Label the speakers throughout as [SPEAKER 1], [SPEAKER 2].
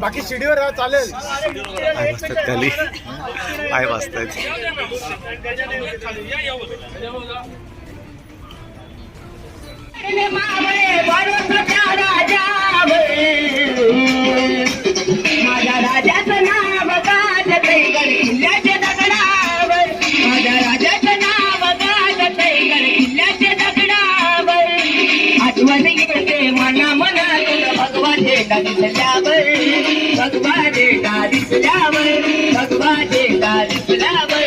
[SPEAKER 1] बाकी शिडीवर राहा, चालेल.
[SPEAKER 2] पाय वाजतात खाली वाजतायत.
[SPEAKER 3] माझ्या भगवा झेंडा दिसल्यावर भगवा झेंडा दिसल्यावर भगवा झेंडा दिसल्यावर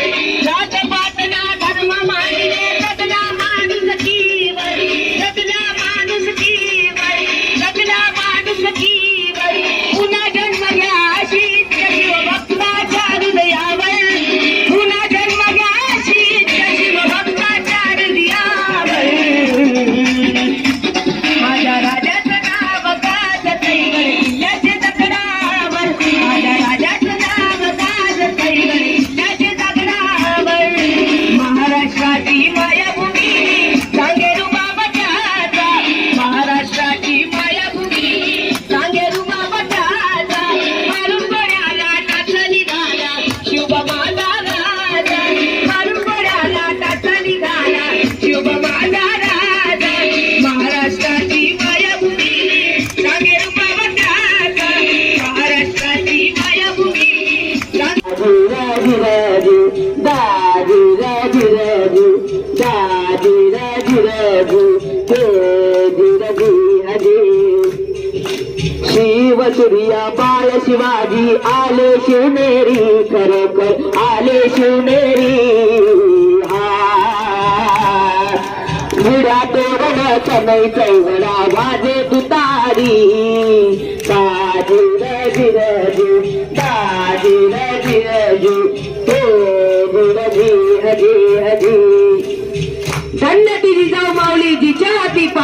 [SPEAKER 3] राजू राजू हे हजे शिव सूर्या बाळ शिवाजी आले शिवनेरी खरोखर आले शिवनेरी हा. विडा तोरण कनई चौघडा वाजे तुतारी.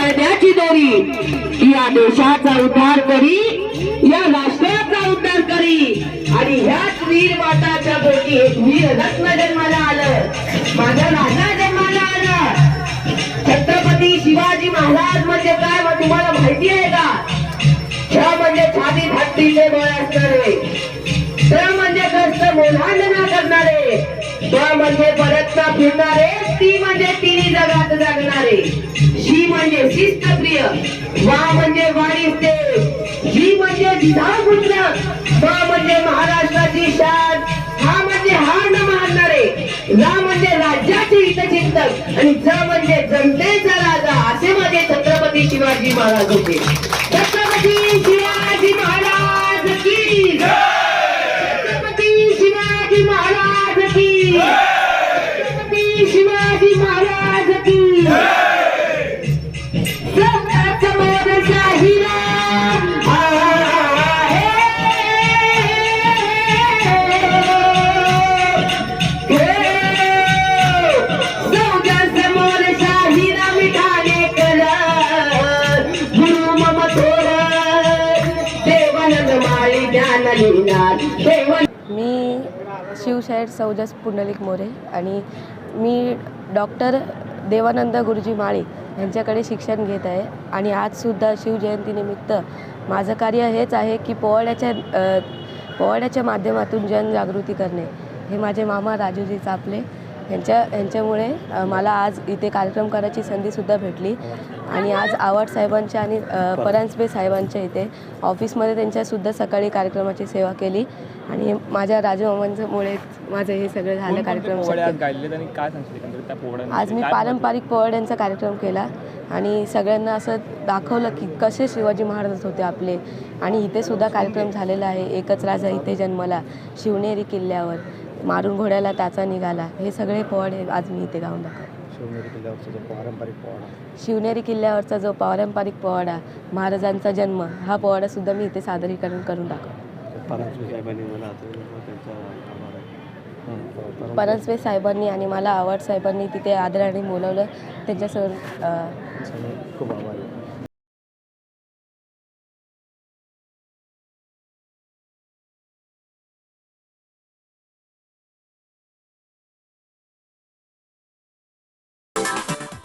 [SPEAKER 3] कायद्याची पडद्याची दोरी. या देशाचा उद्धार करी या राष्ट्राचा उद्धार करी. आणि ह्याच वीर माताच्या पोटी एक वीर रत्न जन्माला आलं. माझा राजा जन्माला आला. छत्रपती शिवाजी महाराज म्हणजे काय मग तुम्हाला माहिती आहे का? छ म्हणजे छाती फाटीचे बळ असणारे. म्हणजे कष्ट मोलांडना करणारे ब म्हणजे परत न फिरणारे ती म्हणजे तिन्ही जगात जगणारे. शी म्हणजे शिस्तप्रिय वा म्हणजे वाणिज्य जी म्हणजे विधापुत्र पुत्र म्हणजे महाराष्ट्राची शान. हा म्हणजे हार न मानणारे. रा म्हणजे राज्याचे हितचिंतक. आणि ज म्हणजे जनतेचा राजा असे माझे छत्रपती शिवाजी महाराज होते. छत्रपती
[SPEAKER 4] मी शिवशाहीर सौजस पुंडलिक मोरे आणि मी डॉक्टर देवानंद गुरुजी माळी यांच्याकडे शिक्षण घेत आहे. आणि आजसुद्धा शिवजयंतीनिमित्त माझं कार्य हेच आहे की पोवाड्याच्या पोवाड्याच्या माध्यमातून जनजागृती करणे. हे माझे मामा राजूजी चापले. यांच्या यांच्यामुळे मला आज इथे कार्यक्रम करायची संधीसुद्धा भेटली. आणि आज आवाड साहेबांच्या आणि परांजपे साहेबांच्या इथे ऑफिसमध्ये त्यांच्यासुद्धा सकाळी कार्यक्रमाची सेवा केली. आणि माझ्या राजमामांच्यामुळे माझं हे सगळं झालं कार्यक्रम? आज मी पारंपरिक पोवाड्यांचा कार्यक्रम केला. आणि सगळ्यांना असं दाखवलं की कसे शिवाजी महाराज होते आपले. आणि इथे सुद्धा कार्यक्रम झालेला आहे. एकच राजा इथे जन्मला. शिवनेरी किल्ल्यावर. मारून घोड्याला त्याचा निघाला. हे सगळे पोवाडे आज मी इथे गाऊन दाखव
[SPEAKER 1] शिवनेरी किल्ल्यावरचा जो पारंपरिक पोवाडा
[SPEAKER 4] शिवनेरी किल्ल्यावरचा जो पारंपरिक पोवाडा महाराजांचा जन्म हा पोवाडा सुद्धा मी इथे सादरीकरण करून दाखव
[SPEAKER 1] परांजपे साहेबांनी
[SPEAKER 4] आणि मला आव्हाड साहेबांनी तिथे आदराने बोलवलं. त्यांच्यासमोर
[SPEAKER 1] खूप आभारी.